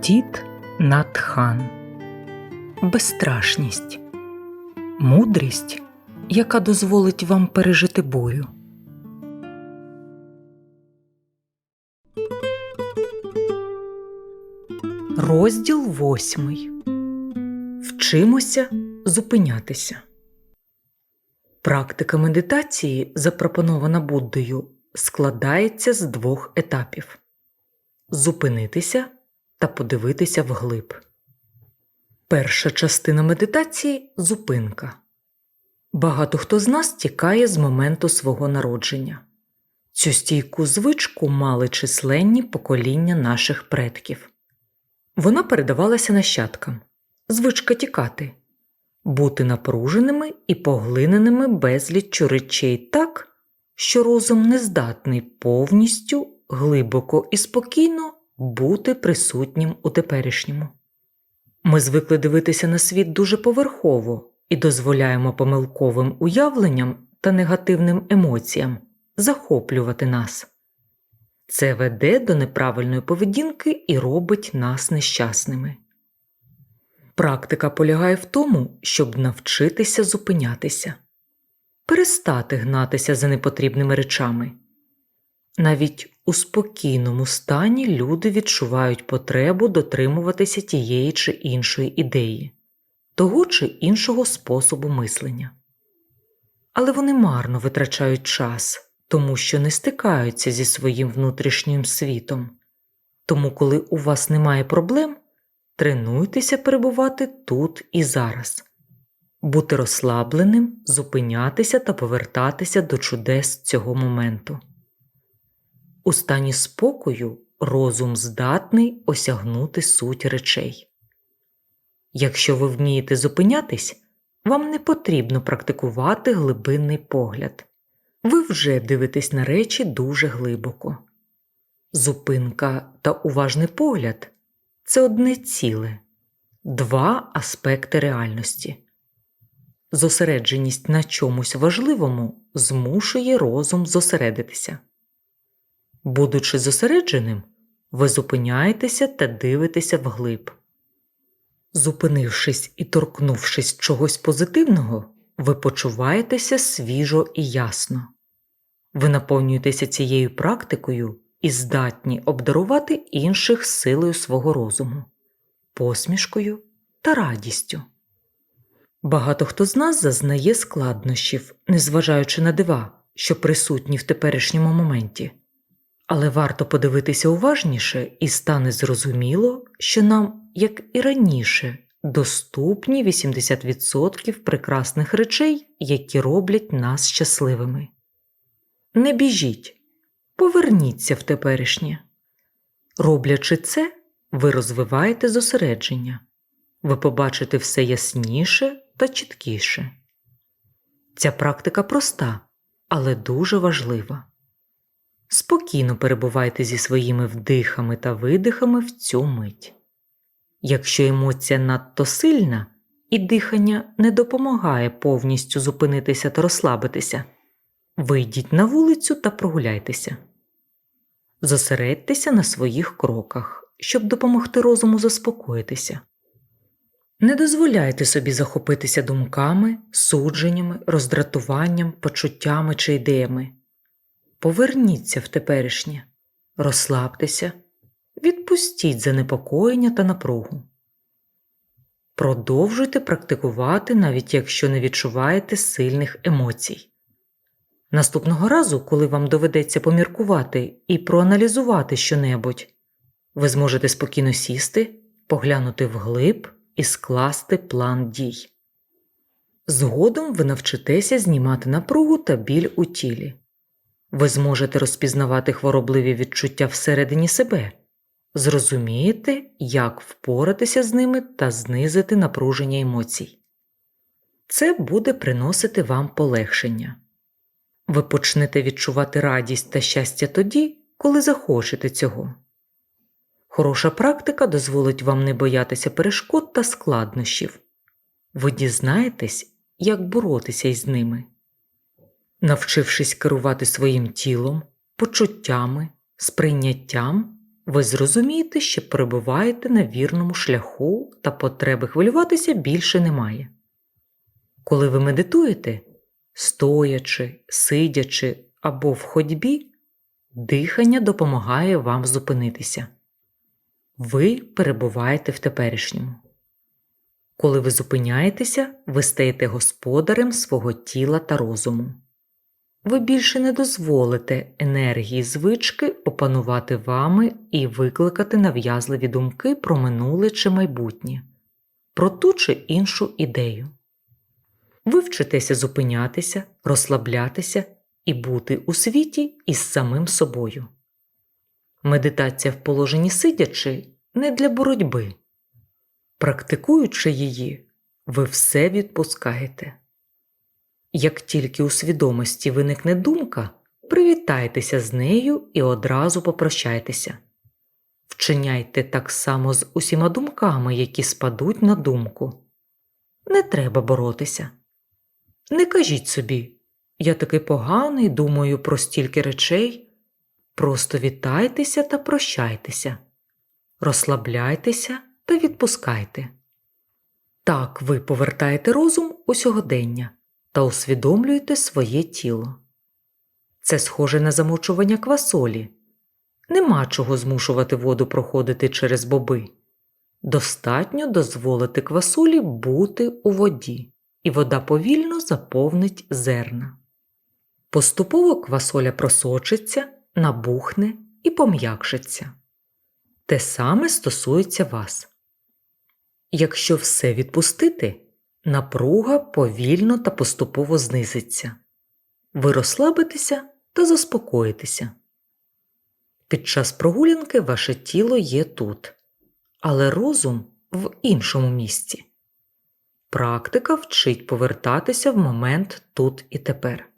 Тіт Натхан Безстрашність Мудрість, яка дозволить вам пережити бурю. Розділ восьмий. Вчимося зупинятися. Практика медитації, запропонована Буддою, складається з двох етапів зупинитися та подивитися вглиб. Перша частина медитації зупинка. Багато хто з нас тікає з моменту свого народження. Цю стійку звичку мали численні покоління наших предків. Вона передавалася нащадкам звичка тікати, бути напруженими і поглиненими безліччю речей так, що розум не здатний повністю, глибоко і спокійно бути присутнім у теперішньому. Ми звикли дивитися на світ дуже поверхово і дозволяємо помилковим уявленням та негативним емоціям захоплювати нас. Це веде до неправильної поведінки і робить нас нещасними. Практика полягає в тому, щоб навчитися зупинятися, перестати гнатися за непотрібними речами. Навіть у спокійному стані люди відчувають потребу дотримуватися тієї чи іншої ідеї, того чи іншого способу мислення. Але вони марно витрачають час, тому що не стикаються зі своїм внутрішнім світом. Тому, коли у вас немає проблем, тренуйтеся перебувати тут і зараз, бути розслабленим, зупинятися та повертатися до чудес цього моменту. У стані спокою розум здатний осягнути суть речей. Якщо ви вмієте зупинятись, вам не потрібно практикувати глибинний погляд. Ви вже дивитесь на речі дуже глибоко. Зупинка та уважний погляд це одне ціле, два аспекти реальності. Зосередженість на чомусь важливому змушує розум зосередитися. Будучи зосередженим, ви зупиняєтеся та дивитеся вглиб. Зупинившись і торкнувшись чогось позитивного, ви почуваєтеся свіжо і ясно. Ви наповнюєтеся цією практикою і здатні обдарувати інших силою свого розуму, посмішкою та радістю. Багато хто з нас зазнає складнощів, незважаючи на дива, що присутні в теперішньому моменті. Але варто подивитися уважніше і стане зрозуміло, що нам, як і раніше, доступні 80% прекрасних речей, які роблять нас щасливими. Не біжіть, поверніться в теперішнє. Роблячи це, ви розвиваєте зосередження, ви побачите все ясніше та чіткіше. Ця практика проста, але дуже важлива. Спокійно перебувайте зі своїми вдихами та видихами в цю мить. Якщо емоція надто сильна і дихання не допомагає повністю зупинитися та розслабитися, вийдіть на вулицю та прогуляйтеся. Зосередьтеся на своїх кроках, щоб допомогти розуму заспокоїтися. Не дозволяйте собі захопитися думками, судженнями, роздратуванням, почуттями чи ідеями. Поверніться в теперішнє, розслабтеся, відпустіть занепокоєння та напругу. Продовжуйте практикувати, навіть якщо не відчуваєте сильних емоцій. Наступного разу, коли вам доведеться поміркувати і проаналізувати щонебудь, ви зможете спокійно сісти, поглянути вглиб і скласти план дій. Згодом ви навчитеся знімати напругу та біль у тілі. Ви зможете розпізнавати хворобливі відчуття всередині себе, зрозумієте, як впоратися з ними та знизити напруження емоцій. Це буде приносити вам полегшення. Ви почнете відчувати радість та щастя тоді, коли захочете цього. Хороша практика дозволить вам не боятися перешкод та складнощів. Ви дізнаєтесь, як боротися із ними. Навчившись керувати своїм тілом, почуттями, сприйняттям, ви зрозумієте, що перебуваєте на вірному шляху та потреби хвилюватися більше немає. Коли ви медитуєте, стоячи, сидячи або в ходьбі, дихання допомагає вам зупинитися. Ви перебуваєте в теперішньому. Коли ви зупиняєтеся, ви стаєте господарем свого тіла та розуму. Ви більше не дозволите енергії звички опанувати вами і викликати нав'язливі думки про минуле чи майбутнє, про ту чи іншу ідею. Ви вчитеся зупинятися, розслаблятися і бути у світі із самим собою. Медитація в положенні сидячи не для боротьби. Практикуючи її, ви все відпускаєте. Як тільки у свідомості виникне думка, привітайтеся з нею і одразу попрощайтеся. Вчиняйте так само з усіма думками, які спадуть на думку. Не треба боротися. Не кажіть собі, я такий поганий, думаю про стільки речей. Просто вітайтеся та прощайтеся, розслабляйтеся та відпускайте. Так ви повертаєте розум у сьогодення та усвідомлюєте своє тіло. Це схоже на замочування квасолі. Нема чого змушувати воду проходити через боби. Достатньо дозволити квасолі бути у воді, і вода повільно заповнить зерна. Поступово квасоля просочиться, набухне і пом'якшиться. Те саме стосується вас. Якщо все відпустити, напруга повільно та поступово знизиться. Ви розслабитеся та заспокоїтеся. Під час прогулянки ваше тіло є тут, але розум в іншому місці. Практика вчить повертатися в момент тут і тепер.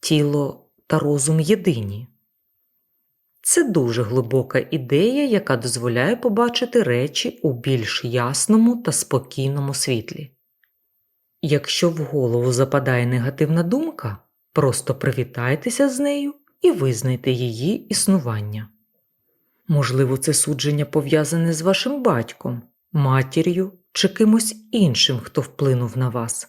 Тіло та розум єдині. Це дуже глибока ідея, яка дозволяє побачити речі у більш ясному та спокійному світлі. Якщо в голову западає негативна думка, просто привітайтеся з нею і визнайте її існування. Можливо, це судження пов'язане з вашим батьком, матір'ю чи кимось іншим, хто вплинув на вас.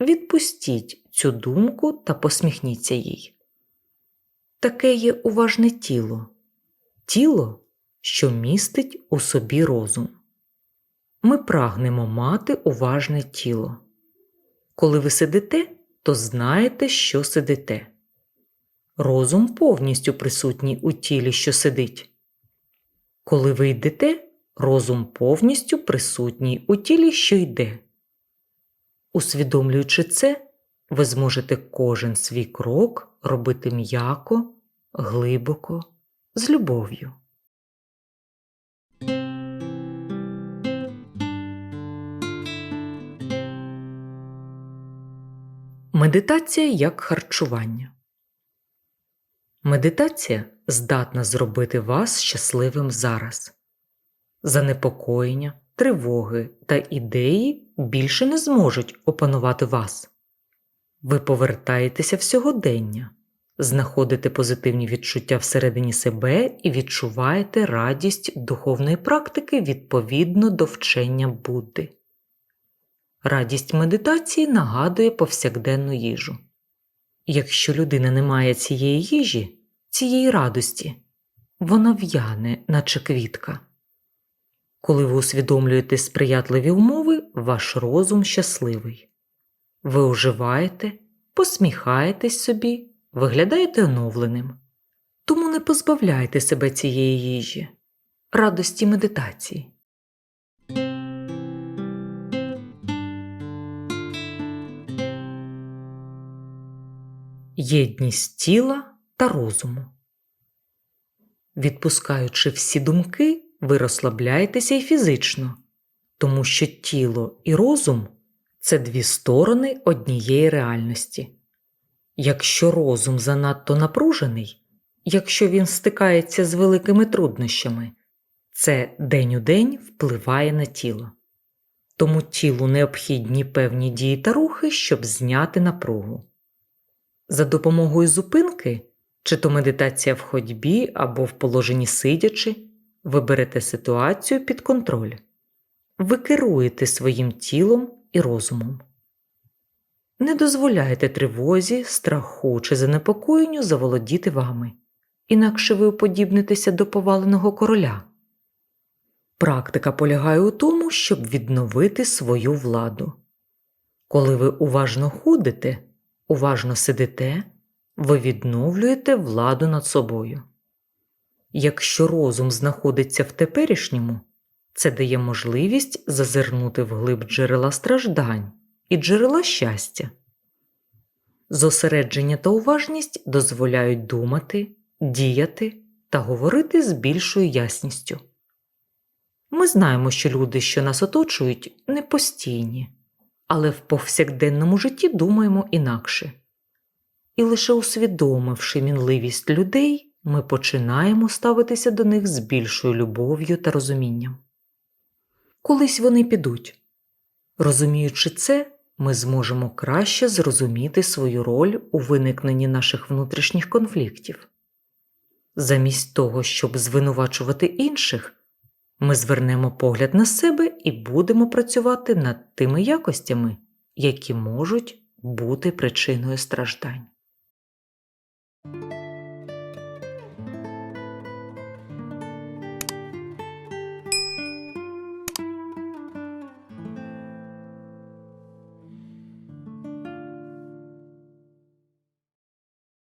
Відпустіть цю думку та посміхніться їй. Таке є уважне тіло, тіло, що містить у собі розум. Ми прагнемо мати уважне тіло. Коли ви сидите, то знаєте, що сидите. Розум повністю присутній у тілі, що сидить. Коли ви йдете, розум повністю присутній у тілі, що йде. Усвідомлюючи це, ви зможете кожен свій крок робити м'яко, глибоко, з любов'ю. Медитація як харчування. Медитація здатна зробити вас щасливим зараз. Занепокоєння, тривоги та ідеї більше не зможуть опанувати вас. Ви повертаєтеся в сьогодення, знаходите позитивні відчуття всередині себе і відчуваєте радість духовної практики відповідно до вчення Будди. Радість медитації нагадує повсякденну їжу. Якщо людина не має цієї їжі, цієї радості, вона в'яне, наче квітка. Коли ви усвідомлюєте сприятливі умови, ваш розум щасливий. Ви оживаєте, посміхаєтесь собі, виглядаєте оновленим. Тому не позбавляйте себе цієї їжі, радості медитації. Єдність тіла та розуму. Відпускаючи всі думки, ви розслабляєтеся і фізично, тому що тіло і розум це дві сторони однієї реальності. Якщо розум занадто напружений, якщо він стикається з великими труднощами, це день у день впливає на тіло. Тому тілу необхідні певні дії та рухи, щоб зняти напругу. За допомогою зупинки Чи то медитація в ходьбі або в положенні сидячи, ви берете ситуацію під контроль. Ви керуєте своїм тілом і розумом. Не дозволяйте тривозі, страху чи занепокоєнню заволодіти вами, інакше ви уподібнитеся до поваленого короля. Практика полягає у тому, щоб відновити свою владу. Коли ви уважно ходите, уважно сидите, ви відновлюєте владу над собою. Якщо розум знаходиться в теперішньому, це дає можливість зазирнути вглиб джерела страждань і джерела щастя. Зосередження та уважність дозволяють думати, діяти та говорити з більшою ясністю. Ми знаємо, що люди, що нас оточують, не постійні, але в повсякденному житті думаємо інакше. І лише усвідомивши мінливість людей, ми починаємо ставитися до них з більшою любов'ю та розумінням. Колись вони підуть. Розуміючи це, ми зможемо краще зрозуміти свою роль у виникненні наших внутрішніх конфліктів. Замість того, щоб звинувачувати інших, ми звернемо погляд на себе і будемо працювати над тими якостями, які можуть бути причиною страждань.